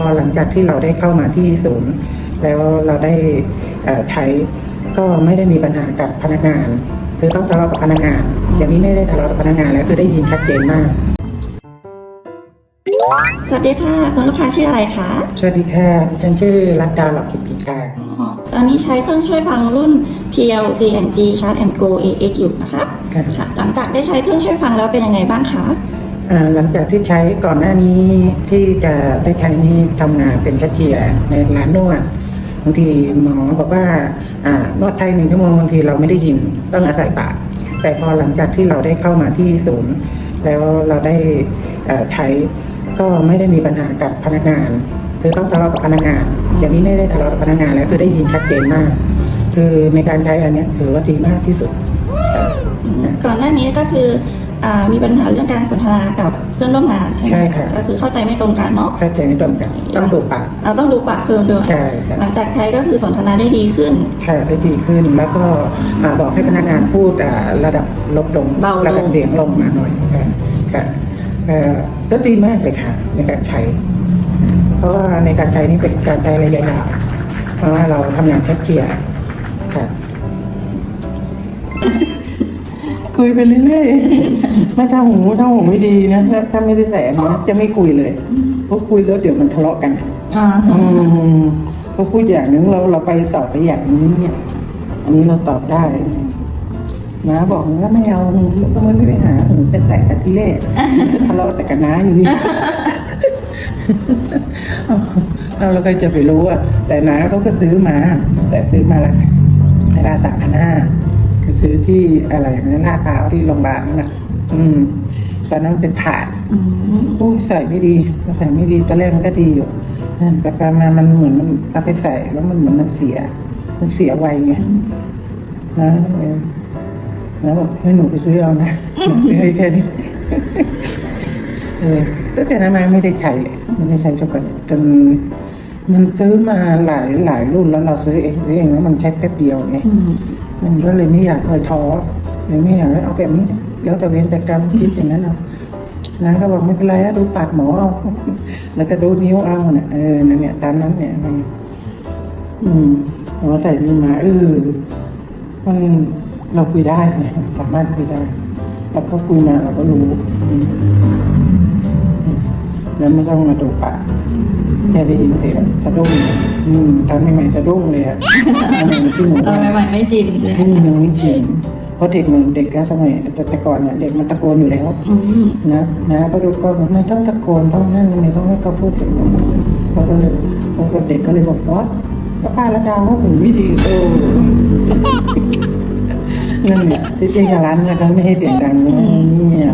พอหลังจากที่เราได้เข้ามาที่ศูนย์ แล้วเราได้เอ่อใช้ก็ไม่ได้มีปัญหากับพนักงานคือต้องทะเลาะกับพนักงาน อย่างนี้ไม่ได้ทะเลาะกับพนักงานแล้วคือได้ยินชัดเจนมาก สวัสดีค่ะคุณลูกค้าชื่ออะไรคะ สวัสดีค่ะดิฉันชื่อรัตดาหลอกกิจกิจการอ๋อตอนนี้ใช้เครื่องช่วยฟังรุ่น PLC NG Charge and Go AX อยู่นะคะครับค่ะ หลังจากได้ใช้เครื่องช่วยฟังแล้วเป็นยังไงบ้างคะอ่า หลังจากที่ใช้ก่อนหน้านี้ที่จะได้ใช้นี่ทำงานเป็นแคชเชียร์ในร้านนวดบางทีหมอบอกว่าอ่านวดไทยหนึ่งชั่วโมงบางทีเราไม่ได้ยินต้องอาศัยปากแต่พอหลังจากที่เราได้เข้ามาที่ศูนย์ แล้วเราได้ใช้ก็ไม่ได้มีปัญหากับพนักงาน คือต้องทะเลาะกับพนักงาน อย่างนี้ไม่ได้ทะเลาะกับพนักงานแล้วคือได้ยินชัดเจนมาก คือในการใช้อันนี้ถือว่าดีมากที่สุดก่อนหน้านี้ก็คือ อ่ามีปัญหาเรื่องการสนทนากับเพื่อนร่วมงานใช่ไหมใช่ค่ะ ก็คือเข้าใจไม่ตรงกันเนาะเข้าใจไม่ตรงกันต้องดูปาก เราต้องดูปากเพิ่มด้วยใช่ครับ หลังจากใช้ก็คือสนทนาได้ดีขึ้น ค่ะได้ดีขึ้นแล้วก็อ่าบอกให้พนักงานพูดอ่าระดับลดลงเบาลง ระดับเสียงลงมาหน่อยค่ะค่ะเอ่อก็ดีมากเลยค่ะในการใช้ เพราะว่าในการใช้นี่เป็นการใช้ระยะยาวเพราะว่าเราทำงานแคชเชียร์ค่ะ คุยไปเรื่อยๆไม่ถ้าหูถ้าหูไม่ดีนะถ้าถ้าไม่ได้ใส่อันนี้นะจะไม่คุยเลยเพราะคุยแล้วเดี๋ยวมันทะเลาะกันอ่าอืมเขาพูดอย่างนึงเราเราไปตอบไปอย่างนี้เนี่ยอันนี้เราตอบได้น้าบอกว่าไม่เอาก็ไม่ได้ไปหาหนูเป็นแต่แต่ที่เล่ทะเลาะแต่กับน้าอยู่นี่เอาเราก็จะไปรู้อะแต่น้าเขาก็ซื้อมา แต่ซื้อมาละราคาสามพันห้าคือ ซื้อที่อะไรนะลาดพร้าวที่โรงพยาบาลนั่นน่ะอืมตอนนั้นเป็นถาดอืมโอ้ยใส่ไม่ดีใส่ไม่ดีตอนแรกมันก็ดีอยู่นั่นแต่ไปมามันเหมือนมันเอาไปใส่แล้วมันเหมือนมันเสีย มันเสียไวไงนะเออแล้วบอกให้หนูไปซื้อเอานะหนูซื้อให้แค่นี้เออตั้งแต่นั้นมาไม่ได้ใช้เลยไม่ได้ใช้ช็อกโกแลตจนมันซื้อมาหลายหลายรุ่นแล้วเราซื้อเองซื้อเองแล้วมันใช้แป๊บเดียวไงอื มันก็เลยไม่อยากเลยท้อเลยไม่อยากเอาแบบนี้แล้วแต่เว้นแต่กรรมคิดอย่างนั้นเอานะก็บอกไม่เป็นไรนะดูปากหมอเอาแล้วก็ดูนิ้วเอาเนี่ยเออเนี่ยตามนั้นเนี่ยอืมพอใส่นี่มาเออมันเราคุยได้ไงสามารถคุยได้แล้วก็คุยมาเราก็รู้แล้วไม่ต้องมาดูปาก แค่ได้ยินเสียงสะดุ้งอืมตอนใหม่ๆสะดุ้งเลยอะเออที่หนูตอนใหม่ๆไม่ชินใช่ไหมอืมยังไม่จริงเพราะเด็กมันเด็กก็สมัยแต่ก่อนเนี่ยเด็กมันตะโกนอยู่แล้วอืมนะนะก็ดูก็บอกไม่ต้องตะโกนต้องนั่นไม่ต้องให้เขาพูดเสียงดังเขาก็เลยเขาก็เด็กก็เลยบอกว่าป้าป้าละดาวเขาหูไม่ดีเออนั่นเนี่ยที่จริงอะร้านเนี่ยเขาไม่ให้เสียงดังนะเนี่ย